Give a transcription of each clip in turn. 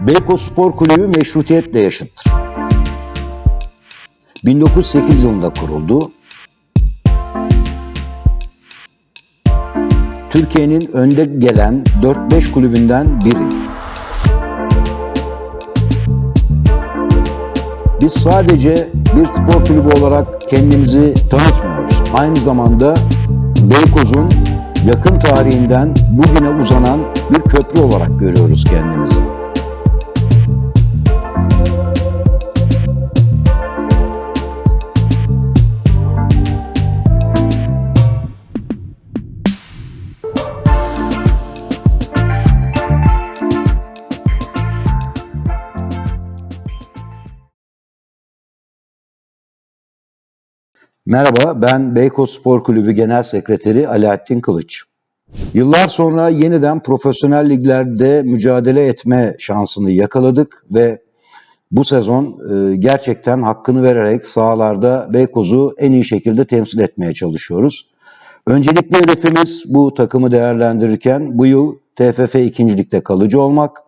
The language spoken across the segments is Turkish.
Beykoz Spor Kulübü meşrutiyetle yaşıttır. 1908 yılında kuruldu. Türkiye'nin önde gelen 4-5 kulübünden biri. Biz sadece bir spor kulübü olarak kendimizi tanıtmıyoruz. Aynı zamanda Beykoz'un yakın tarihinden bugüne uzanan bir köprü olarak görüyoruz kendimizi. Merhaba, ben Beykoz Spor Kulübü Genel Sekreteri Alaaddin Kılıç. Yıllar sonra yeniden profesyonel liglerde mücadele etme şansını yakaladık ve bu sezon e, gerçekten hakkını vererek sahalarda Beykoz'u en iyi şekilde temsil etmeye çalışıyoruz. Öncelikli hedefimiz bu takımı değerlendirirken bu yıl TFF 2. Lig'de kalıcı olmak,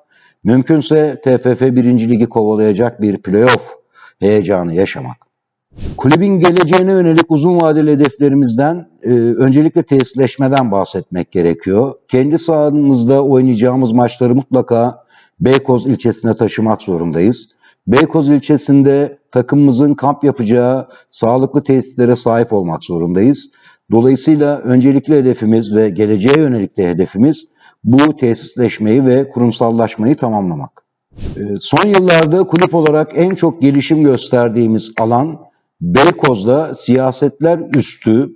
mümkünse TFF 1. Ligi kovalayacak bir playoff heyecanı yaşamak. Kulübün geleceğine yönelik uzun vadeli hedeflerimizden e, öncelikle tesisleşmeden bahsetmek gerekiyor. Kendi sahamızda oynayacağımız maçları mutlaka Beykoz ilçesine taşımak zorundayız. Beykoz ilçesinde takımımızın kamp yapacağı sağlıklı tesislere sahip olmak zorundayız. Dolayısıyla öncelikli hedefimiz ve geleceğe yönelik de hedefimiz bu tesisleşmeyi ve kurumsallaşmayı tamamlamak. E, Son yıllarda kulüp olarak en çok gelişim gösterdiğimiz alan Beykoz'da siyasetler üstü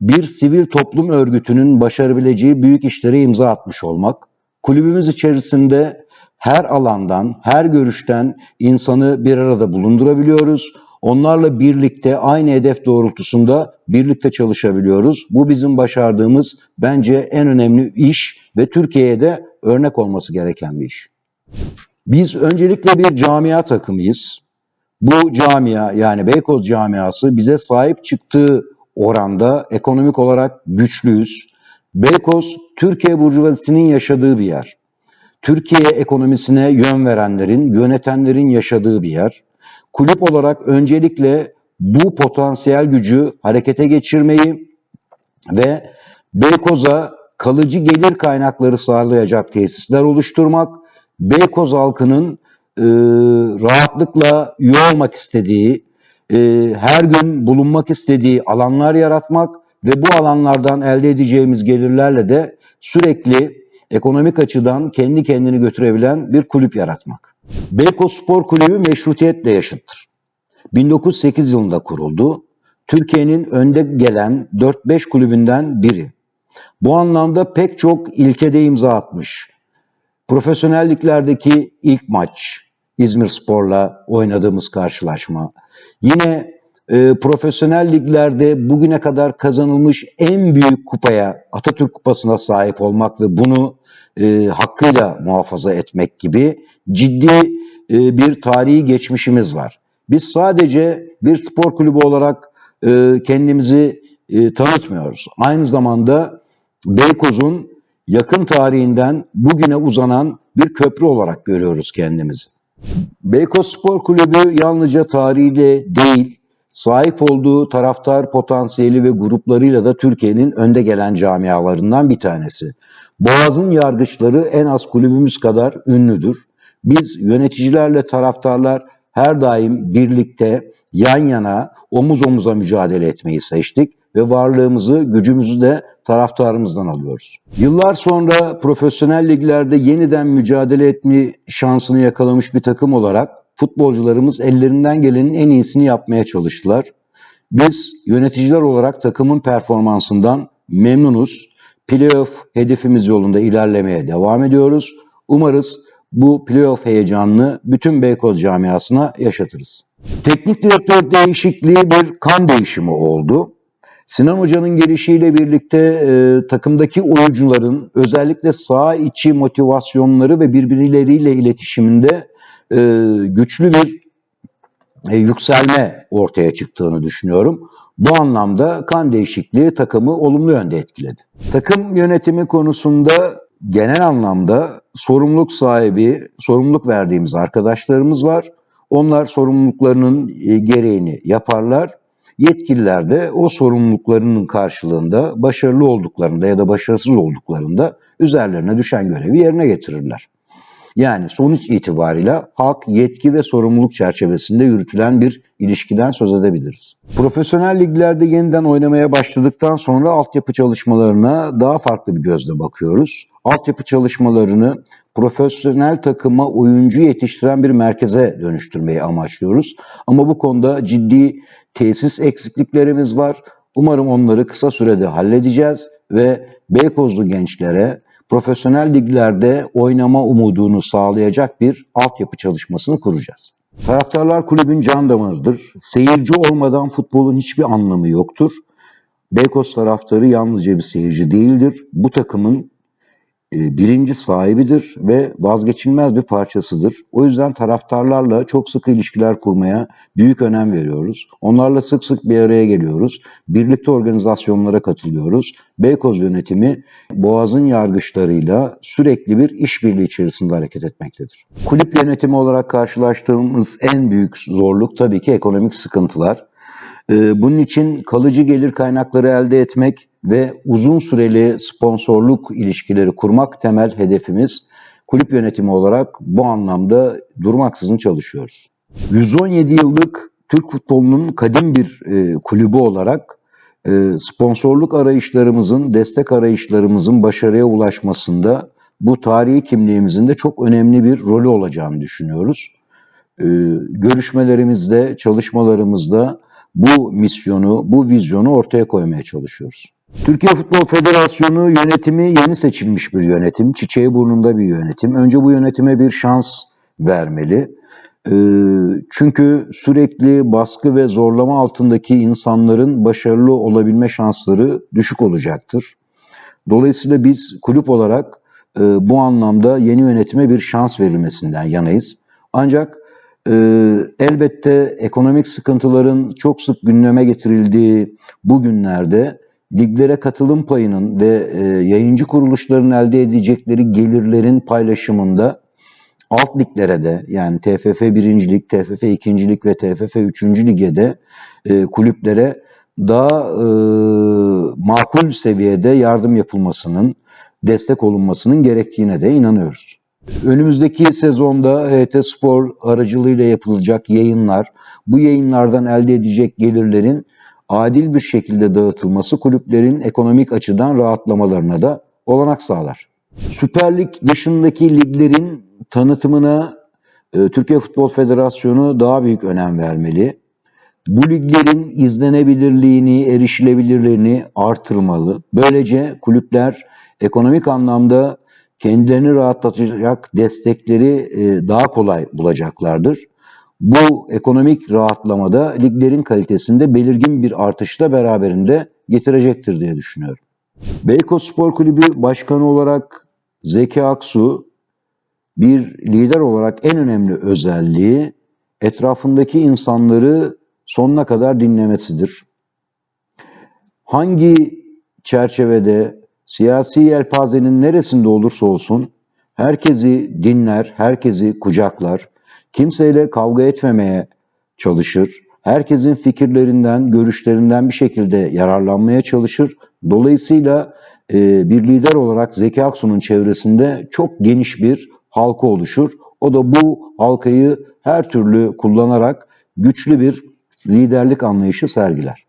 bir sivil toplum örgütünün başarabileceği büyük işlere imza atmış olmak. Kulübümüz içerisinde her alandan, her görüşten insanı bir arada bulundurabiliyoruz. Onlarla birlikte aynı hedef doğrultusunda birlikte çalışabiliyoruz. Bu bizim başardığımız bence en önemli iş ve Türkiye'ye de örnek olması gereken bir iş. Biz öncelikle bir camia takımıyız. Bu camia yani Beykoz camiası bize sahip çıktığı oranda ekonomik olarak güçlüyüz. Beykoz Türkiye burjuvazisinin yaşadığı bir yer. Türkiye ekonomisine yön verenlerin, yönetenlerin yaşadığı bir yer. Kulüp olarak öncelikle bu potansiyel gücü harekete geçirmeyi ve Beykoz'a kalıcı gelir kaynakları sağlayacak tesisler oluşturmak, Beykoz halkının e, rahatlıkla üye olmak istediği, e, her gün bulunmak istediği alanlar yaratmak ve bu alanlardan elde edeceğimiz gelirlerle de sürekli ekonomik açıdan kendi kendini götürebilen bir kulüp yaratmak. Beykoz Spor Kulübü meşrutiyetle yaşıttır. 1908 yılında kuruldu. Türkiye'nin önde gelen 4-5 kulübünden biri. Bu anlamda pek çok ilkede imza atmış. Profesyonelliklerdeki ilk maç, İzmir Spor'la oynadığımız karşılaşma. Yine e, profesyonel bugüne kadar kazanılmış en büyük kupaya, Atatürk Kupası'na sahip olmak ve bunu e, hakkıyla muhafaza etmek gibi ciddi e, bir tarihi geçmişimiz var. Biz sadece bir spor kulübü olarak e, kendimizi e, tanıtmıyoruz. Aynı zamanda Beykoz'un yakın tarihinden bugüne uzanan bir köprü olarak görüyoruz kendimizi. Beykoz Spor Kulübü yalnızca tarihiyle değil, sahip olduğu taraftar potansiyeli ve gruplarıyla da Türkiye'nin önde gelen camialarından bir tanesi. Boğaz'ın yargıçları en az kulübümüz kadar ünlüdür. Biz yöneticilerle taraftarlar her daim birlikte, yan yana, omuz omuza mücadele etmeyi seçtik ve varlığımızı, gücümüzü de taraftarımızdan alıyoruz. Yıllar sonra profesyonel liglerde yeniden mücadele etme şansını yakalamış bir takım olarak futbolcularımız ellerinden gelenin en iyisini yapmaya çalıştılar. Biz yöneticiler olarak takımın performansından memnunuz. Playoff hedefimiz yolunda ilerlemeye devam ediyoruz. Umarız bu playoff heyecanını bütün Beykoz camiasına yaşatırız. Teknik direktör değişikliği bir kan değişimi oldu. Sinan Hoca'nın gelişiyle birlikte e, takımdaki oyuncuların özellikle sağ içi motivasyonları ve birbirleriyle iletişiminde e, güçlü bir e, yükselme ortaya çıktığını düşünüyorum. Bu anlamda kan değişikliği takımı olumlu yönde etkiledi. Takım yönetimi konusunda genel anlamda sorumluluk sahibi, sorumluluk verdiğimiz arkadaşlarımız var. Onlar sorumluluklarının e, gereğini yaparlar. Yetkililer de o sorumluluklarının karşılığında başarılı olduklarında ya da başarısız olduklarında üzerlerine düşen görevi yerine getirirler. Yani sonuç itibariyle hak, yetki ve sorumluluk çerçevesinde yürütülen bir ilişkiden söz edebiliriz. Profesyonel liglerde yeniden oynamaya başladıktan sonra altyapı çalışmalarına daha farklı bir gözle bakıyoruz. Altyapı çalışmalarını profesyonel takıma oyuncu yetiştiren bir merkeze dönüştürmeyi amaçlıyoruz. Ama bu konuda ciddi tesis eksikliklerimiz var. Umarım onları kısa sürede halledeceğiz ve Beykozlu gençlere profesyonel liglerde oynama umudunu sağlayacak bir altyapı çalışmasını kuracağız. Taraftarlar kulübün can damarıdır. Seyirci olmadan futbolun hiçbir anlamı yoktur. Beykoz taraftarı yalnızca bir seyirci değildir. Bu takımın birinci sahibidir ve vazgeçilmez bir parçasıdır. O yüzden taraftarlarla çok sıkı ilişkiler kurmaya büyük önem veriyoruz. Onlarla sık sık bir araya geliyoruz. Birlikte organizasyonlara katılıyoruz. Beykoz yönetimi Boğaz'ın yargıçlarıyla sürekli bir işbirliği içerisinde hareket etmektedir. Kulüp yönetimi olarak karşılaştığımız en büyük zorluk tabii ki ekonomik sıkıntılar. Ee, Bunun için kalıcı gelir kaynakları elde etmek ve uzun süreli sponsorluk ilişkileri kurmak temel hedefimiz. Kulüp yönetimi olarak bu anlamda durmaksızın çalışıyoruz. 117 yıllık Türk futbolunun kadim bir e, kulübü olarak e, sponsorluk arayışlarımızın, destek arayışlarımızın başarıya ulaşmasında bu tarihi kimliğimizin de çok önemli bir rolü olacağını düşünüyoruz. E, görüşmelerimizde, çalışmalarımızda bu misyonu, bu vizyonu ortaya koymaya çalışıyoruz. Türkiye Futbol Federasyonu yönetimi yeni seçilmiş bir yönetim, çiçeği burnunda bir yönetim. Önce bu yönetime bir şans vermeli. Ee, Çünkü sürekli baskı ve zorlama altındaki insanların başarılı olabilme şansları düşük olacaktır. Dolayısıyla biz kulüp olarak e, bu anlamda yeni yönetime bir şans verilmesinden yanayız. Ancak e, elbette ekonomik sıkıntıların çok sık gündeme getirildiği bu günlerde liglere katılım payının ve e, yayıncı kuruluşların elde edecekleri gelirlerin paylaşımında alt liglere de yani TFF 1. Lig, TFF 2. Lig ve TFF 3. Lig'e de e, kulüplere daha e, makul seviyede yardım yapılmasının, destek olunmasının gerektiğine de inanıyoruz. Önümüzdeki sezonda HT Spor aracılığıyla yapılacak yayınlar, bu yayınlardan elde edecek gelirlerin adil bir şekilde dağıtılması kulüplerin ekonomik açıdan rahatlamalarına da olanak sağlar. Süper Lig dışındaki liglerin tanıtımına e, Türkiye Futbol Federasyonu daha büyük önem vermeli. Bu liglerin izlenebilirliğini, erişilebilirliğini artırmalı. Böylece kulüpler ekonomik anlamda kendilerini rahatlatacak destekleri e, daha kolay bulacaklardır. Bu ekonomik rahatlamada liglerin kalitesinde belirgin bir artışla beraberinde getirecektir diye düşünüyorum. Beykoz Spor Kulübü Başkanı olarak Zeki Aksu bir lider olarak en önemli özelliği etrafındaki insanları sonuna kadar dinlemesidir. Hangi çerçevede siyasi yelpazenin neresinde olursa olsun herkesi dinler, herkesi kucaklar, kimseyle kavga etmemeye çalışır, herkesin fikirlerinden, görüşlerinden bir şekilde yararlanmaya çalışır. Dolayısıyla e, bir lider olarak Zeki Aksu'nun çevresinde çok geniş bir halka oluşur. O da bu halkayı her türlü kullanarak güçlü bir liderlik anlayışı sergiler.